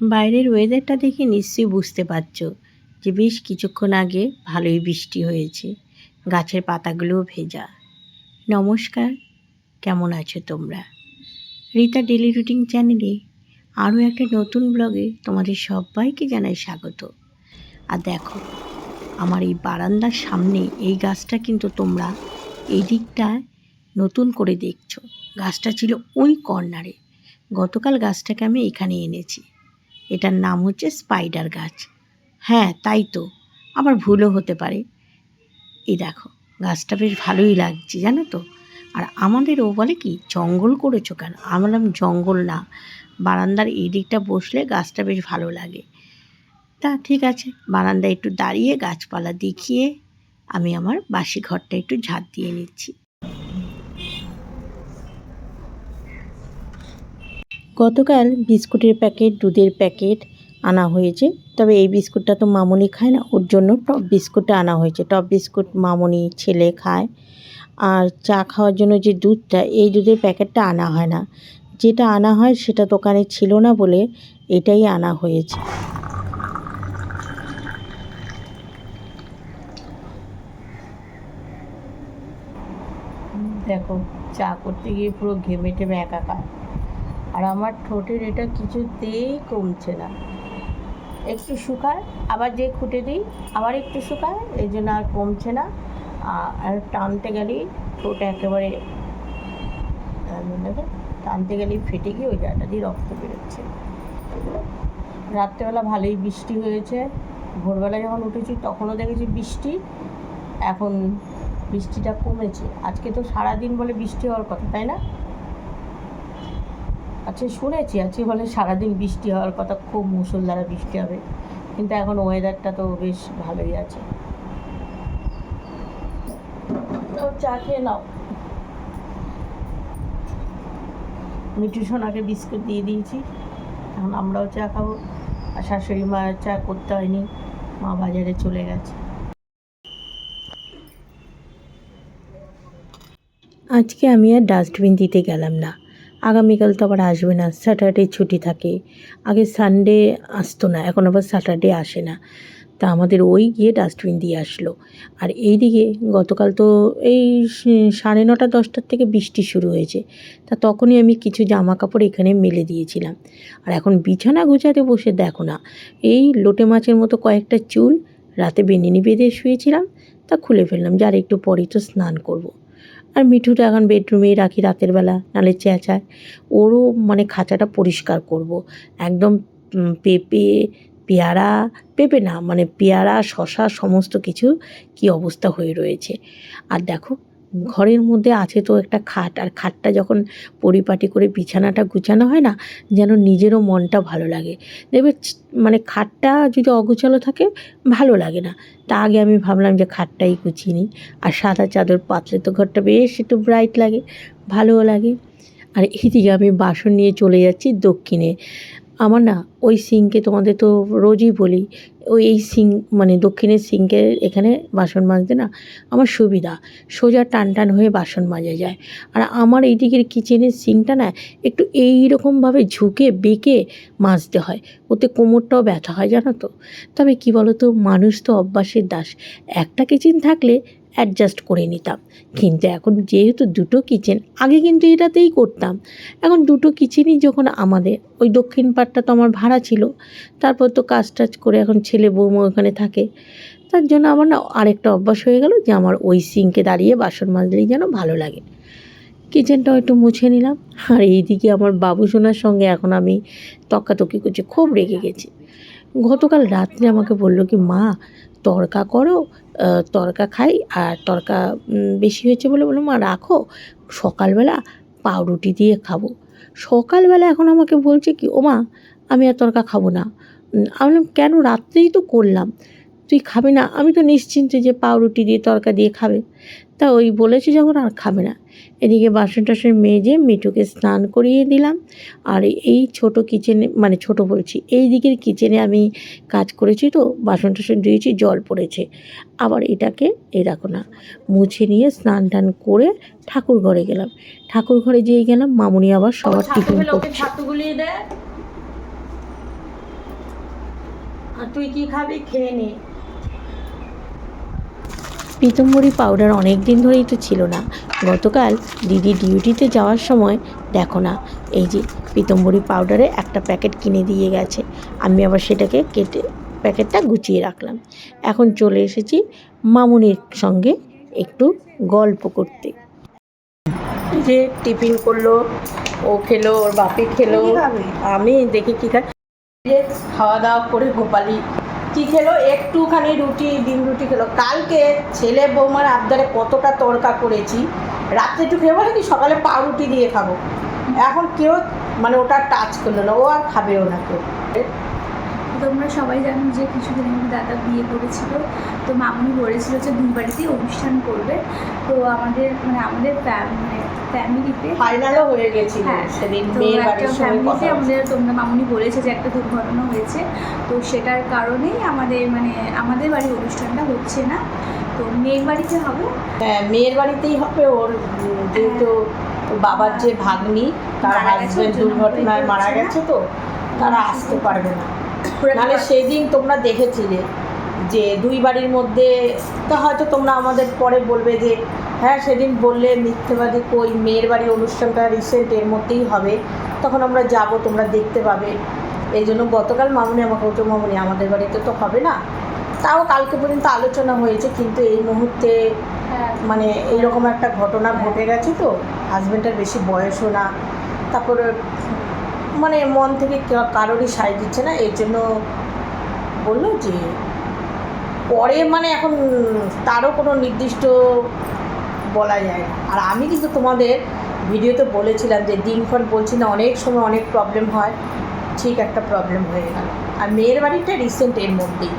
বাইরের ওয়েদারটা দেখে নিশ্চয়ই বুঝতে পারছ যে বেশ কিছুক্ষণ আগে ভালোই বৃষ্টি হয়েছে। গাছের পাতাগুলোও ভেজা। নমস্কার, কেমন আছো তোমরা? রীতা ডেলি রুটিন চ্যানেলে আরও একটা নতুন ব্লগে তোমাদের সবাইকে জানাই স্বাগত। আর দেখো, আমার এই বারান্দার সামনে এই গাছটা কিন্তু তোমরা এই দিকটায় নতুন করে দেখছ। গাছটা ছিল ওই কর্নারে গতকাল গাছটাকে আমি এখানে এনেছি। এটার নাম হচ্ছে স্পাইডার গাছ। হ্যাঁ তাই তো। আবার ভুলও হতে পারে। এই দেখো, গাছটা বেশ ভালোই লাগছে, জানো তো? আর আমাদের ও বলে কি, জঙ্গল করেছ কেন? আমি বললাম, জঙ্গল না। বারান্দার এই দিকটা বসলে গাছটা বেশ ভালো লাগে। তা ঠিক আছে, বারান্দায় একটু দাঁড়িয়ে গাছপালা দেখিয়ে আমি আমার বাসি ঘরটা একটু ঝাঁট দিয়ে নিচ্ছি। গতকাল বিস্কুটের প্যাকেট, দুধের প্যাকেট আনা হয়েছে। তবে এই বিস্কুটটা তো মামনি খায় না, ওর জন্য টপ বিস্কুটটা আনা হয়েছে। টপ বিস্কুট মামনি ছেলে খায়। আর চা খাওয়ার জন্য যে দুধটা, এই দুধের প্যাকেটটা আনা হয় না। যেটা আনা হয় সেটা দোকানে ছিল না বলে এটাই আনা হয়েছে। দেখো, চা করতে গিয়ে পুরো ঘেমে টেমে একাকার। আর আমার ঠোঁটের এটা কিছুতেই কমছে না। একটু শুকায় আবার যে খুঁটে দিই, আবার একটু শুকায় এই জন্য আর কমছে না। আর টানতে গেলেই ঠোঁট একেবারে টানতে গেলেই ফেটে গিয়ে ওই জায়গাটা দিয়ে রক্ত বেরোচ্ছে। রাত্রেবেলা ভালোই বৃষ্টি হয়েছে। ভোরবেলা যখন উঠেছি, তখনও দেখেছি বৃষ্টি। এখন বৃষ্টিটা কমেছে। আজকে তো সারাদিন বলে বৃষ্টি হওয়ার কথা, তাই না? আচ্ছা শুনেছি আজকে বলে সারাদিন বৃষ্টি হওয়ার কথা, খুব মুসলধারা বৃষ্টি হবে। কিন্তু এখন ওয়েদারটা তো বেশ ভালোই আছে। চা খেয়ে নাও। মিঠু সোনাকে বিস্কুট দিয়ে দিয়েছি। এখন আমরাও চা খাব। আর শাশুড়ি মা চা করতে হয়নি, মা বাজারে চলে গেছে। আজকে আমি আর ডাস্টবিন দিতে গেলাম না। আগামীকাল তো আবার আসবে না স্যাটারডে ছুটি থাকে। আগে সানডে আসতো না, এখন আবার স্যাটারডে আসে না। তা আমাদের ওই গিয়ে ডাস্টবিন দিয়ে আসলো। আর এই দিকে গতকাল তো এই সাড়ে নটা, দশটার থেকে বৃষ্টি শুরু হয়েছে। তা তখনই আমি কিছু জামা কাপড় এখানে মেলে দিয়েছিলাম। আর এখন বিছানা গোছাতে বসে দেখো না, এই লোটে মাছের মতো কয়েকটা চুল, রাতে বেনিনি বেঁধে শুয়েছিলাম, তা খুলে ফেললাম যার একটু পরেই তো স্নান করব। আর মিঠুটা এখন বেডরুমেই রাখি রাতের বেলা, নালে চেঁচায় ওরও মানে খাঁচাটা পরিষ্কার করব। একদম পেঁপে, পেয়ারা, পেঁপে না মানে পেয়ারা শশা সমস্ত কিছু কি অবস্থা হয়ে রয়েছে আর দেখো ঘরের মধ্যে আছে তো একটা খাট, আর খাটটা যখন পরিপাটি করে বিছানাটা গুছানো হয় না, যেন নিজেরও মনটা ভালো লাগে। দেখবে মানে খাটটা যদি অগুছালো থাকে, ভালো লাগে না। তা আগে আমি ভাবলাম যে খাটটাই গুছিয়ে নিই। আর সাদা চাদর পাতলে তো ঘরটা বেশ একটু ব্রাইট লাগে, ভালোও লাগে। আর এইদিকে আমি বাসন নিয়ে চলে যাচ্ছি দক্ষিণে। আমার না ওই সিঙ্কে তোমাদের তো রোজই বলি ওই এই সিং মানে দক্ষিণের সিঙ্কের এখানে বাসন মাজতে না আমার সুবিধা। সোজা টান টান হয়ে বাসন মাজা যায়। আর আমার এই দিকের কিচেনের সিঙ্কটা না একটু এই রকমভাবে ঝুঁকে বেঁকে মাজতে হয়। ওতে কোমরটাও ব্যথা হয়, জানো তো? তবে কী বলো তো মানুষ তো অভ্যাসের দাস। একটা কিচেন থাকলে অ্যাডজাস্ট করে নিতাম। কিন্তু এখন যেহেতু দুটো কিচেন আগে কিন্তু এটাতেই করতাম। এখন দুটো কিচেনই যখন আমাদের, ওই দক্ষিণ পাটটা তো আমার ভাড়া ছিল, তারপর তো কাজ টাজ করে এখন ছেলে বৌমা ওখানে থাকে, তার জন্য আমার না আরেকটা অভ্যাস হয়ে গেল যে আমার ওই সিঙ্কে দাঁড়িয়ে বাসন মাজলেই যেন ভালো লাগে। কিচেনটাও একটু মুছে নিলাম, আর এইদিকে আমার বাবু সোনার সঙ্গে এখন আমি তক্কাতকি করছি, খুব রেগে গেছি। গতকাল রাত্রে আমাকে বলল কি, মা তরকা করো তরকা খাই আর তরকা বেশি হয়েছে বলে বলো মা, রাখো, সকালবেলা পাউরুটি দিয়ে খাব। সকালবেলা এখন আমাকে বলছে কি ও মা আমি আর তরকা খাব না। আমি বললাম, কেন? রাত্রেই তো করলাম। তুই খাবি না? আমি তো নিশ্চিন্তে যে পাউরুটি দিয়ে তরকা দিয়ে খাবে। তা ওই বলেছে যখন আর খাবে না। এদিকে বাসন টাসন মেজে মিঠুকে স্নান করিয়ে দিলাম। আর এই ছোট কিচেনে মানে ছোট বলছি এই দিকের কিচেনে আমি কাজ করেছি তো বাসন টাসন ধুয়েছি জল পড়েছে। আবার এটাকে এ রাখো না মুছে নিয়ে স্নান টান করে ঠাকুর ঘরে গেলাম। ঠাকুর ঘরে যেয়ে গেলাম মামুনি আবার সবার টিফিন করছে। আর তুই কি খাবি খেয়ে নে। পিতম্বরী পাউডার অনেক দিন ধরেই তো ছিল না। গতকাল দিদি ডিউটিতে যাওয়ার সময় দেখো না এই যে পিতম্বরী পাউডারে একটা প্যাকেট কিনে দিয়ে গেছে। আমি আবার সেটাকে কেটে প্যাকেটটা গুছিয়ে রাখলাম। এখন চলে এসেছি মামুনির সঙ্গে একটু গল্প করতে। যে টিফিন করল ও খেলো ওর বাপি খেলো আমি দেখি কী খাই খাওয়া দাওয়া করে গোপালি কি খেলো? একটুখানি রুটি, ডিম রুটি খেলো। কালকে ছেলে বৌমার আবদারে কতটা তড়কা করেছি। রাত্রে একটু খেয়ে বলে কি সকালে পাউরুটি দিয়ে খাব। এখন কেউ মানে ওটা টাচ করল না। ও আর খাবেও না কেউ। তোমরা সবাই জানো যে কিছুদিন আগে দাদা বিয়ে করেছিল। তো মামনি বলেছিল যে দুই বাড়িতেই অনুষ্ঠান করবে। তো আমাদের মানে আমাদের মানে ফ্যামিলিতে ফাইনালও হয়ে গেছিল হ্যাঁ সেদিন মেয়ের একটা বাড়ির সঙ্গে কথা ফ্যামিলিতে আমাদের তোমরা মামুনি বলেছে যে একটা দুর্ঘটনা হয়েছে। তো সেটার কারণেই আমাদের মানে আমাদের বাড়ির অনুষ্ঠানটা হচ্ছে না। তো মেয়ের বাড়িতে হবে? হ্যাঁ মেয়ের বাড়িতেই হবে ওর যেহেতু ওর বাবার যে ভাগ্নি তার হাজবেন্ড দুর্ঘটনায় মারা গেছে তো তারা আসতে পারবে না। নাহলে সেদিন তোমরা দেখেছিলে যে দুই বাড়ির মধ্যে তো হয়তো তোমরা আমাদের পরে বলবে যে হ্যাঁ সেদিন বললে মিথ্যেবাদী কই মেয়ের বাড়ির অনুষ্ঠানটা রিসেন্ট এর মধ্যেই হবে তখন আমরা যাব তোমরা দেখতে পাবে। এই জন্য গতকাল মামুনি আমাকে বলতো মামুনি আমাদের বাড়িতে তো হবে না। তাও কালকে পর্যন্ত আলোচনা হয়েছে কিন্তু এই মুহূর্তে হ্যাঁ, মানে এইরকম একটা ঘটনা ঘটে গেছে তো হাজব্যান্ডের বেশি বয়সও না। তারপরে মানে মন থেকে কারোরই সাই দিচ্ছে না, এর জন্য বলল যে, পরে মানে এখন তারও কোনো নির্দিষ্ট বলা যায় না। আর আমি কিন্তু তোমাদের ভিডিওতে বলেছিলাম যে, দিনক্ষণ বলছি না, অনেক সময় অনেক প্রবলেম হয়, ঠিক একটা প্রবলেম হয়ে গেল। আর মেয়ের বাড়িটা রিসেন্ট এর মধ্যেই।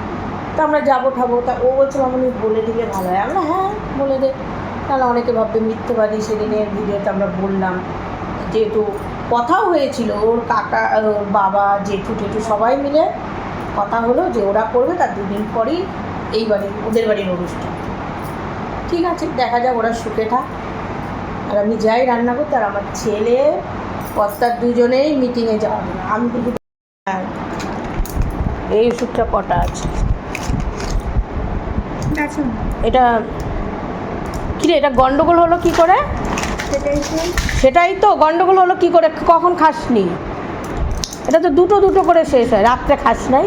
তা আমরা যাব ঠাবো, তা ও বলছে, মামনি, বলে দিলে ভালো হয়। আমরা হ্যাঁ বলে দে। তাহলে অনেকে ভাববে মিথ্যেবাদী, সেদিনের ভিডিওতে আমরা বললাম। যেহেতু কথাও হয়েছিল ওর কাকা ওর বাবা জেঠু টেঠু সবাই মিলে কথা হলো যে ওরা করবে তার দুদিন পরেই এই বাড়ির ওদের বাড়ির অনুষ্ঠান। ঠিক আছে দেখা যাক ওরা সুখে থাক। আর আমি যাই রান্না করতে আর আমার ছেলে কস্তার দুজনেই মিটিংয়ে যাওয়া হবে আমি কিন্তু হ্যাঁ। এই ওষুধটা কটা আছে? না। এটা কিরে এটা গন্ডগোল হলো কি করে? সেটাই তো, গন্ডগোল হলো কি করে, কখন খাসনি? এটা তো দুটো দুটো করে শেষ হয়, রাত্রে খাস নাই।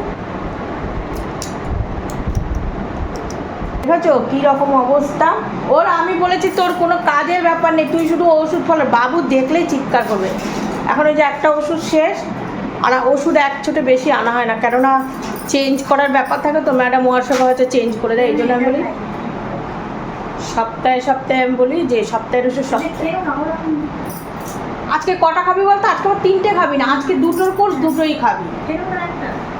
দেখেছ কী রকম অবস্থা? ওর আমি বলেছি তোর কোনো কাজের ব্যাপার নেই, তুই শুধু ওষুধ ফলে, বাবু দেখলেই চিৎকার করবে। এখন ওই যে একটা ওষুধ শেষ, আর ওষুধ এক ছোটে বেশি আনা হয় না, কেননা চেঞ্জ করার ব্যাপার থাকে তো, ম্যাডাম ওয়াশাপে হয়তো চেঞ্জ করে দেয়, এই জন্য আমি বলি সপ্তাহে সপ্তাহে আমি বলি যে সপ্তাহের ওষুধ সপ্তাহে আজকে কটা খাবি বলতো? আজকে আবার তিনটে খাবি না, আজকে দুটোর কোর্স দুটোই খাবি।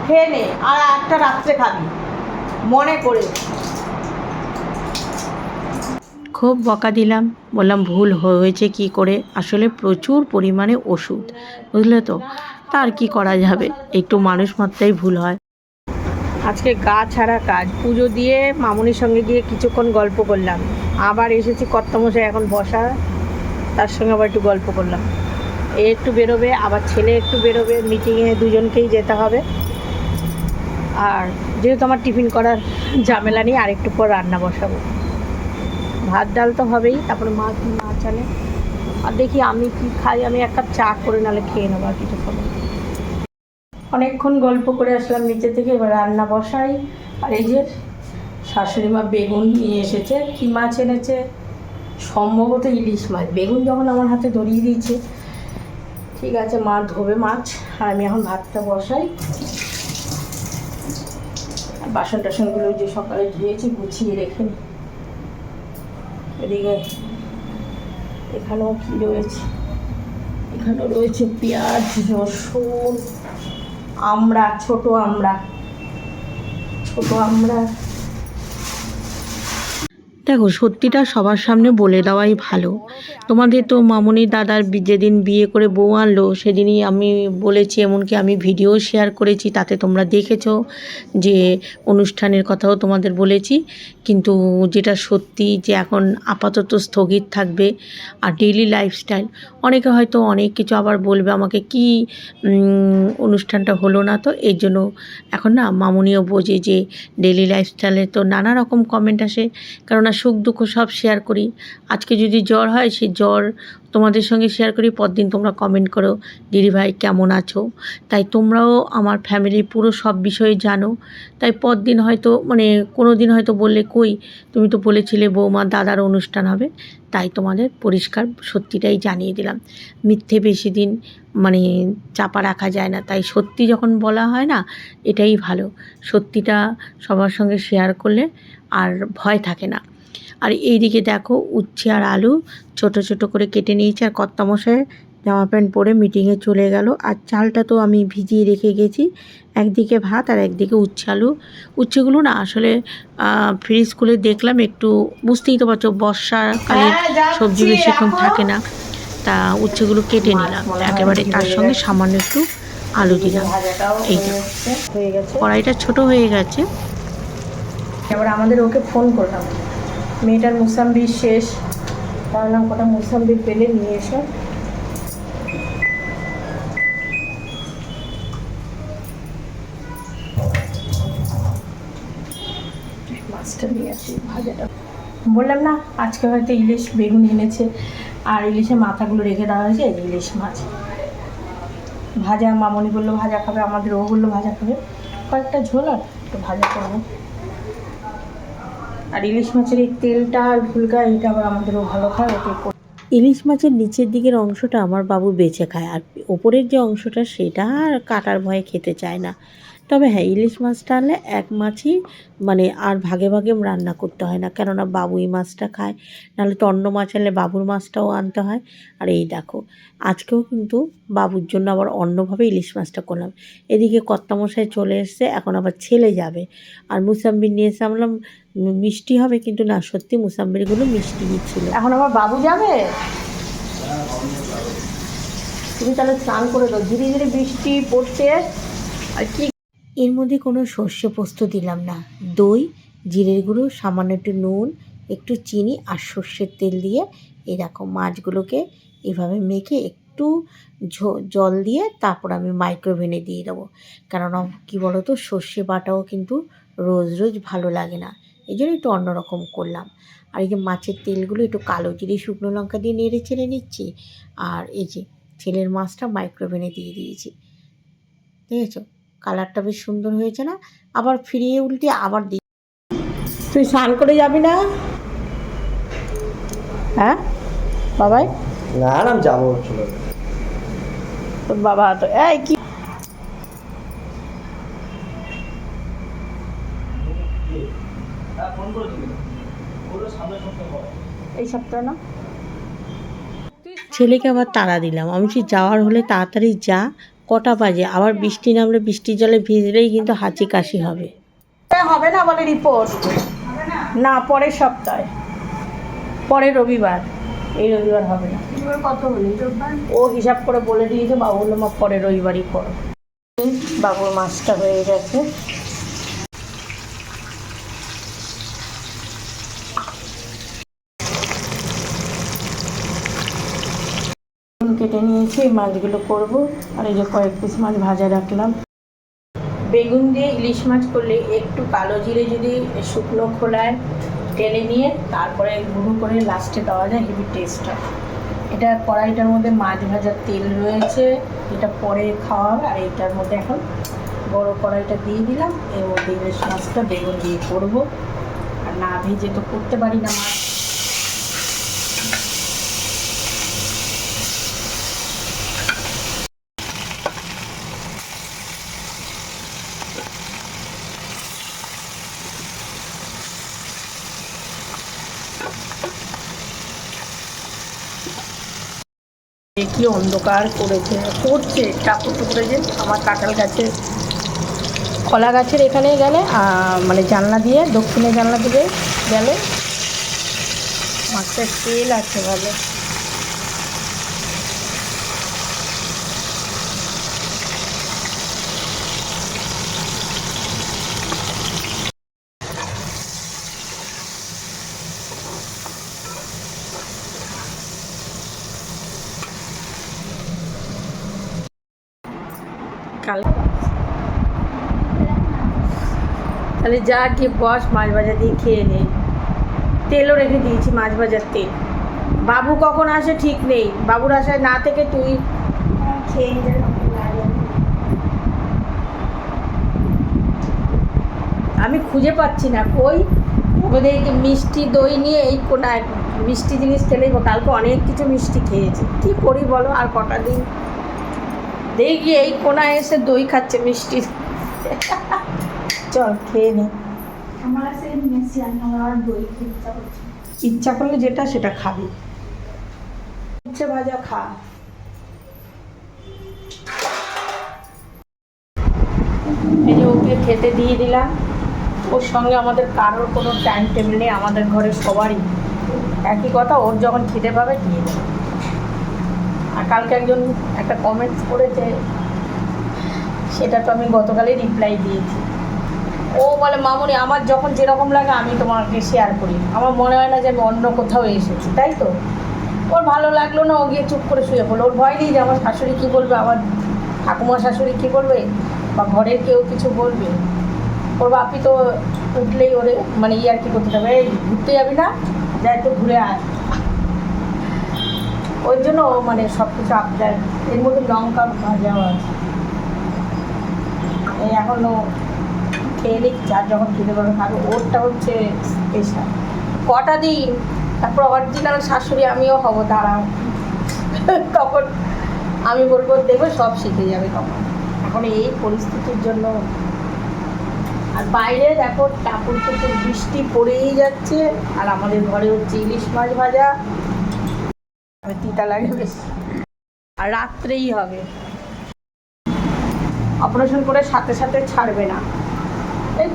খেয়ে আর একটা রাত্রে খাবি। মনে করে। খুব বকা দিলাম, বললাম ভুল হয়েছে কি করে? আসলে প্রচুর পরিমাণে ওষুধ, বুঝলে তো? তার কি করা যাবে? একটু মানুষ মাত্রাই ভুল হয়। আজকে গা ছাড়া কাজ। পুজো দিয়ে মামুনির সঙ্গে গিয়ে কিছুক্ষণ গল্প করলাম। আবার এসেছি কর্তামশাই এখন বসা, তার সঙ্গে আবার একটু গল্প করলাম। এ একটু বেরোবে, আবার ছেলে একটু বেরোবে মিটিংয়ে দুজনকেই যেতে হবে। আর যেহেতু আমার টিফিন করার ঝামেলা নেই আর একটু পর রান্না বসাবো। ভাত ডাল তো হবেই, তারপরে মাছ মাছ আনে আর দেখি আমি কি খাই, আমি এক কাপ চা করে নালে খেয়ে নেব আর কিছুক্ষণ অনেকক্ষণ গল্প করে আসলাম নিচে থেকে, এবার রান্না বসাই। আর এই যে শাশুড়ি মা বেগুন নিয়ে এসেছে, কী মাছ এনেছে? সম্ভবত ইলিশ মাছ। বেগুন যখন আমার হাতে ধরিয়ে দিয়েছে, ঠিক আছে, মা ধোবে মাছ, আর আমি এখন ভাতটা বসাই। বাসন টাসনগুলো যে সকালে ধুয়েছি, গুছিয়ে রেখে নিই এদিকে এখানেও কী রয়েছে? এখানেও রয়েছে পেঁয়াজ, রসুন আমড়া ছোট আমরা। ছোট আমড়া দেখো, সত্যিটা সবার সামনে বলে দেওয়াই ভালো। তোমাদের তো মামনি দাদার যেদিন বিয়ে করে বউ আনলো, সেদিনই আমি বলেছি, এমনকি আমি ভিডিও শেয়ার করেছি, তাতে তোমরা দেখেছ যে অনুষ্ঠানের কথাও তোমাদের বলেছি। কিন্তু যেটা সত্যি যে এখন আপাতত স্থগিত থাকবে, আর ডেইলি লাইফস্টাইল অনেকে হয়তো অনেক কিছু আবার বলবে, আমাকে কি অনুষ্ঠানটা হলো না, তো এই জন্য এখন না মামুনিও বোঝে যে ডেইলি লাইফস্টাইলে তো নানা রকম কমেন্ট আসে। কেননা সুখ দুঃখ সব শেয়ার করি। আজকে যদি জ্বর হয় সেই জ্বর তোমাদের সঙ্গে শেয়ার করি। পরদিন তোমরা কমেন্ট করো, দিদি ভাই, কেমন আছো? তাই তোমরাও আমার ফ্যামিলির পুরো সব বিষয়ে জানো। তাই পরদিন হয়তো মানে কোনো দিন হয়তো বললে, কই, তুমি তো বলেছিলে বৌমা, দাদার অনুষ্ঠান হবে। তাই তোমাদের পরিষ্কার সত্যিটাই জানিয়ে দিলাম। মিথ্যে বেশি দিন মানে চাপা রাখা যায় না। তাই সত্যি যখন বলা হয় না, এটাই ভালো। সত্যিটা সবার সঙ্গে শেয়ার করলে আর ভয় থাকে না। আর এইদিকে দেখো উচ্ছে আর আলু ছোট ছোট করে কেটে নিয়েছি আর কর্তামশায় জামা প্যান্ট পরে মিটিংয়ে চলে গেল। আর চালটা তো আমি ভিজিয়ে রেখে গেছি একদিকে ভাত আর একদিকে উচ্ছে আলু। উচ্ছেগুলো না আসলে ফ্রিজ খুলে দেখলাম একটু বুঝতেই তো পারছ বর্ষাকালে সবজি বেশিক্ষণ থাকে না। তা উচ্ছেগুলো কেটে নিলাম। একেবারে তার সঙ্গে সামান্য একটু আলু দিলাম। এই হয়ে গেছে কড়াইটা ছোট হয়ে গেছে। এবার আমাদের ওকে ফোন করলাম মেয়েটার মুসাম্বি শেষ। তাহলে কটা? মুসাম্বি পেলে নিয়ে এসো। মাছটা ভাজাটা। বললাম না, আজকে হয়তো ইলিশ বেগুন এনেছে। আর ইলিশের মাথাগুলো রেখে দেওয়া হয়েছে ইলিশ মাছ। ভাজা, মামনি বলল, ভাজা খাবে। আমাদের ও বলল, ভাজা খাবে। কয়েকটা ঝোল আর একটু ভাজা করব। আর ইলিশ মাছের এই তেলটা আর ফুলকা, এটা আবার আমাদেরও ভালো খায় ওকে ইলিশ মাছের নিচের দিকের অংশটা আমার বাবু বেঁচে খায়, আর ওপরের যে অংশটা সেটা আর কাটার ভয়ে খেতে চায় না। তবে হ্যাঁ ইলিশ মাছটা আনলে এক মাছই মানে আর ভাগে ভাগে রান্না করতে হয় না। কেননা বাবুই মাছটা খায়, নাহলে তো অন্য মাছ আনলে বাবুর মাছটাও আনতে হয়। আর এই দেখো, আজকেও কিন্তু বাবুর জন্য আবার অন্যভাবে ইলিশ মাছটা করলাম। এদিকে কর্তামশাই চলে এসছে, এখন আবার ছেলে যাবে। আর মুসাম্বি নিয়ে এসে আমলাম মিষ্টি হবে, কিন্তু না, সত্যি মুসাম্বিরগুলো মিষ্টি ছিল। এখন আবার বাবু যাবে? তুমি তাহলে স্নান করে দাও। ধীরে ধীরে বৃষ্টি পড়ছে। আর কি এর মধ্যে কোনো শস্য পোস্ত দিলাম না। দই, জিরের গুঁড়ো, সামান্য একটু নুন, একটু চিনি আর সর্ষের তেল দিয়ে এরকম মাছগুলোকে এভাবে মেখে একটু জল দিয়ে তারপর আমি মাইক্রোভেনে দিয়ে দেবো। কেননা কী তো সর্ষে বাটাও কিন্তু রোজ রোজ ভালো লাগে না। এই জন্য একটু অন্যরকম করলাম। আর এই যে মাছের তেলগুলো একটু কালো জিরে, শুকনো লঙ্কা দিয়ে নেড়ে চেড়ে নিচ্ছি। আর এই যে ছেলের মাছটা মাইক্রোভেনে দিয়ে দিয়েছি। দেখেছ? কালারটা বেশ সুন্দর হয়েছে না? আবার ফিরিয়ে উল্টে আবার দিই তুই স্নান করে যাবি না? হ্যাঁ? বাবাই? না না আমি যাব চলো। তোর বাবা তো এই কি এই সপ্তাহে না? ছেলেকে আবার তাড়া দিলাম। আমি বলছি যাওয়ার হলে তাড়াতাড়ি যা কটা বাজে? আবার বৃষ্টি নামলে বৃষ্টির জলে ভিজলেই কিন্তু হাঁচি কাশি হবে। হবে না বলে রিপোর্ট না পরের সপ্তাহে। পরের রবিবার। এই রবিবার হবে না। কত ও হিসাব করে বলে দিয়েছে বাবু বলল মা পরের রবিবারই করো। বাবুর মাছটা হয়ে গেছে। নিয়েছি, এই মাছগুলো করব। আর এই যে কয়েক পিস মাছ ভাজা রাখলাম। বেগুন দিয়ে ইলিশ মাছ করলে একটু কালো জিরে যদি শুকনো খোলায় টেনে নিয়ে তারপরে গুঁড়ো করে লাস্টে দেওয়া যায়, হেভি টেস্ট হয়। এটা কড়াইটার মধ্যে মাছ ভাজার তেল রয়েছে, এটা পরে খাওয়া হবে। আর এইটার মধ্যে এখন বড় কড়াইটা দিয়ে দিলাম, এর মধ্যে ইলিশ মাছটা বেগুন দিয়ে করব। আর না ভেজে তো করতে পারি না মাছ। কি অন্ধকার করেছে, করছে চাকর টুকরে যে আমার কাঁঠাল গাছে কলা গাছের এখানে গেলে মানে জানলা দিয়ে দক্ষিণে জানলা দিয়ে গেলে মাছটার তেল আছে ভালো কাল তাহলে যা গিয়ে বস, মাছ ভাজা দিয়ে খেয়ে নে। তেলও রেখে দিয়েছি মাছ ভাজার তেল। বাবু কখন আসে ঠিক নেই। বাবুর আসায় না থেকে তুই খেয়ে আমি খুঁজে পাচ্ছি না। কই ওদের মিষ্টি দই নিয়ে এই কোনায় মিষ্টি জিনিস খেলেই বা- কালকে অনেক কিছু মিষ্টি খেয়েছে। কী করি বলো? আর কটা দিন? দেখি এই কোনায় এসে দই খাচ্ছে মিষ্টি। চল খেয়ে নে। আমার দই ইচ্ছা করছে ইচ্ছা করলে যেটা সেটা খাবি। উচ্ছে ভাজা খা। এই যে ওকে খেতে দিয়ে দিলাম। ওর সঙ্গে আমাদের কারোর কোনো টাইম টেবিল নেই আমাদের ঘরে সবারই। একই কথা ওর যখন খেতে পাবে দিয়ে দেবে। আর কালকে একজন একটা কমেন্টস করেছে সেটা তো আমি গতকালই রিপ্লাই দিয়েছি। ও বলে, মামুনি, আমার যখন যেরকম লাগে আমি তোমাকে শেয়ার করি। আমার মনে হয় না যে আমি অন্য কোথাও এসেছি, তাই তো? ওর ভালো লাগল না, ও গিয়ে চুপ করে শুয়ে পড়ল। ওর ভয় নেই যে আমার শাশুড়ি কী বলবে, আমার ঠাকুমা শাশুড়ি কী বলবে, বা ঘরের কেউ কিছু বলবে। ওর বাপি তো উঠলেই ওরে মানে ইয়ার কি করতে যাবে এই, ঘুরতে যাবি না? যা একটু ঘুরে আয়। ওই জন্য মানে সব কিছু আপনার এর মধ্যে লঙ্কা ভাজাও আছে। এখনও খেয়ে নিক যার যখন খেতে পারবে খাবে, ওরটা হচ্ছে পেশা কটা দিন? তারপর অরিজিনাল শাশুড়ি, আমিও হব, দাঁড়াও। তখন আমি বলব, দেখবে সব শিখে যাবে তখন। এখন এই পরিস্থিতির জন্য আর বাইরে দেখো টাপুর টুপুর বৃষ্টি পড়েই যাচ্ছে, আর আমাদের ঘরে হচ্ছে ইলিশ মাছ ভাজা। তিতা লাগে বেশ। আর রাত্রেই হবে। অপারেশন করে সাথে সাথে ছাড়বে না।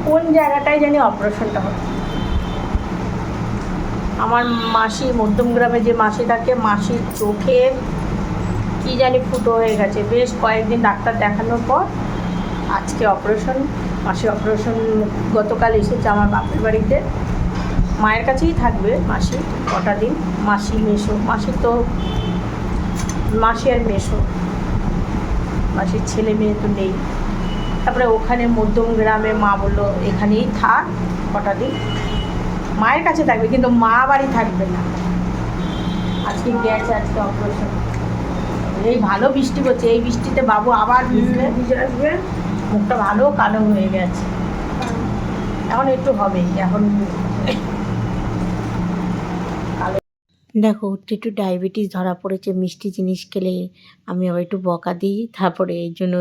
কোন জায়গাটায় জানি অপারেশনটা হচ্ছে আমার মাসি মধ্যমগ্রামে যে মাসি থাকে, মাসির চোখের কি জানি ফুটো হয়ে গেছে। বেশ কয়েকদিন ডাক্তার দেখানোর পর আজকে অপারেশন মাসি অপারেশন গতকাল এসেছে আমার বাপের বাড়িতে। মায়ের কাছেই থাকবে মাসি কটা দিন। মাসি মেশো মাসি তো মাসি আর মেশো মাসির ছেলে মেয়ে তো নেই। তারপরে ওখানে মধ্যম গ্রামে মা বলল এখানেই থাক কটা দিন। মায়ের কাছে থাকবে কিন্তু মা বাড়ি থাকবে না। আজকে গেছে আজকে অপারেশন এই ভালো বৃষ্টি করছে এই বৃষ্টিতে বাবু আবার ভিজলে ভিজে আসবে। মুখটা ভালো কালো হয়ে গেছে। এখন একটু হবে এখন দেখো একটু ডায়াবেটিস ধরা পড়েছে, মিষ্টি জিনিস খেলে আমি আবার একটু বকা দিই। তারপরে এই জন্য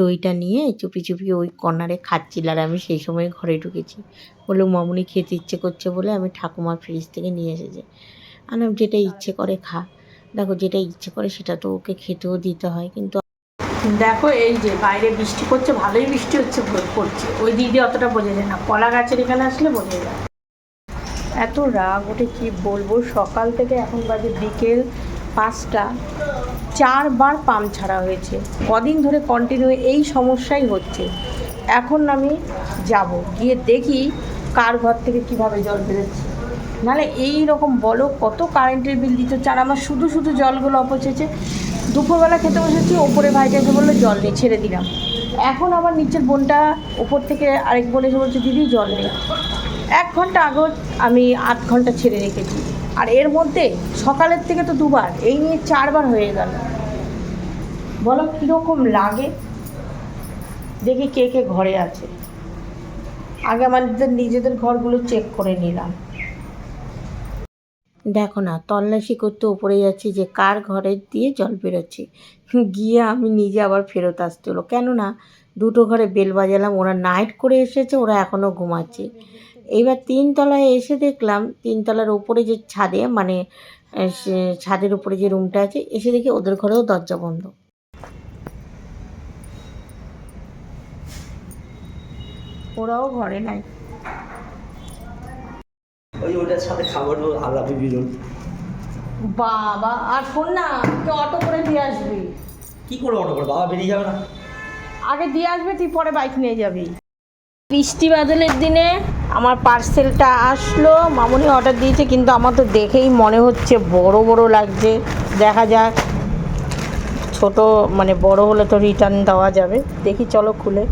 দইটা নিয়ে চুপি চুপি ওই কর্নারে খাচ্ছিল আর আমি সেই সময় ঘরে ঢুকেছি। বলল, মামুনি খেতে ইচ্ছে করছে বলে আমি ঠাকুমার ফ্রিজ থেকে নিয়ে এসেছি। আমি যেটা ইচ্ছে করে খা। দেখো, যেটা ইচ্ছে করে সেটা তো ওকে খেতেও দিতে হয়, কিন্তু দেখো, এই যে বাইরে বৃষ্টি পড়ছে, ভালোই বৃষ্টি হচ্ছে পড়ছে। ওই দিদি অতটা বোঝা যায় না। কলা গাছের এখানে আসলে বোঝা যায় এত রাগ, ওঠে কি বলব? সকাল থেকে এখন বাজে বিকেল পাঁচটা। চারবার পাম্প ছাড়া হয়েছে। কদিন ধরে কন্টিনিউ এই সমস্যাই হচ্ছে। এখন আমি যাব। গিয়ে দেখি কার ঘর থেকে কীভাবে জল বেরোচ্ছে। নাহলে এই রকম বলো, কত কারেন্টের বিল দিতে চার, আমার শুধু শুধু জলগুলো অপচেছে। দুপুরবেলা খেতে বসেছি, ওপরে ভাইটা এসে বলল, জল নেই, ছেড়ে দিলাম। এখন আবার নিচের বোনটা ওপর থেকে আরেক বোন এসে বলছে, দিদি, জল নেই। এক ঘণ্টা আগেও আমি আধ ঘণ্টা ছেড়ে রেখেছি। আর এর মধ্যে সকালের থেকে তো দুবার, এই নিয়ে চারবার হয়ে গেল। বলো, কীরকম লাগে? দেখি কে কে ঘরে আছে। আগে আমাদের নিজেদের ঘরগুলো চেক করে নিলাম। দেখো না, তল্লাশি করতে উপরে যাচ্ছি যে কার ঘরের দিয়ে জল বেরোচ্ছে। গিয়ে আমি নিজে আবার ফেরত আসতে হলো। কেননা, দুটো ঘরে বেল বাজালাম, ওরা নাইট করে এসেছে, ওরা এখনও ঘুমাচ্ছে। এইবার তিনতলায় এসে দেখলাম তিনতলার উপরে যে ছাদে মানে সে- ছাদের উপরে যে রুমটা আছে এসে দেখি ওদের ঘরেও দরজা বন্ধ। ওরাও ঘরে নাই। ওই ওটার সাথে খাবার আলাপি বিরল। বাবা আর শোন না তুই অটো করে দিয়ে আসবি। কি করে অটো করে? বাবা বেরিয়ে যাবে না? আগে দিয়ে আসবে তুই পরে বাইক নিয়ে যাবি। বৃষ্টি বাদলের দিনে আমার পার্সেলটা আসলো, মামুনি অর্ডার দিয়েছে, কিন্তু আমার তো দেখেই মনে হচ্ছে বড় বড় লাগছে। দেখা যাক, ছোট মানে বড় হলে তো রিটার্ন দেওয়া যাবে। দেখি, চলো খুলে।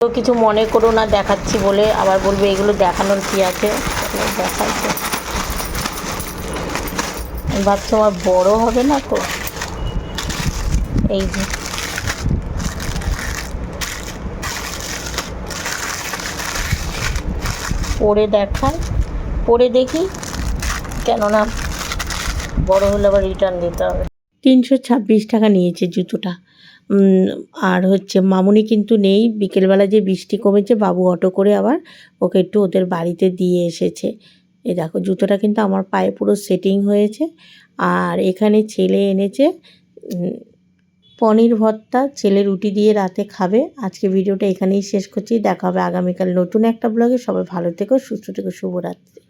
তো কিছু মনে করো না, দেখাচ্ছি বলে। আবার বলবে, এগুলো দেখানোর কি আছে? দেখাচ্ছে আমি ভাবছি, আমার বড় হবে না তো? এই যে। পরে দেখায় পরে দেখি। কেননা বড় হলে আবার রিটার্ন দিতে হবে। তিনশো ছাব্বিশ টাকা নিয়েছে জুতোটা। আর হচ্ছে মামুনি কিন্তু নেই। বিকেলবেলা যে বৃষ্টি কমেছে, বাবু অটো করে আবার ওকে একটু ওদের বাড়িতে দিয়ে এসেছে। এ দেখো, জুতোটা কিন্তু আমার পায়ে পুরো সেটিং হয়েছে। আর এখানে ছেলে এনেছে পনির ভর্তা, ছেলে রুটি দিয়ে রাতে খাবে। আজকে ভিডিওটা এখানেই শেষ করছি। দেখা হবে আগামীকাল নতুন একটা ব্লগে সবাই ভালো থেকো, সুস্থ থেকো, শুভরাত্রি।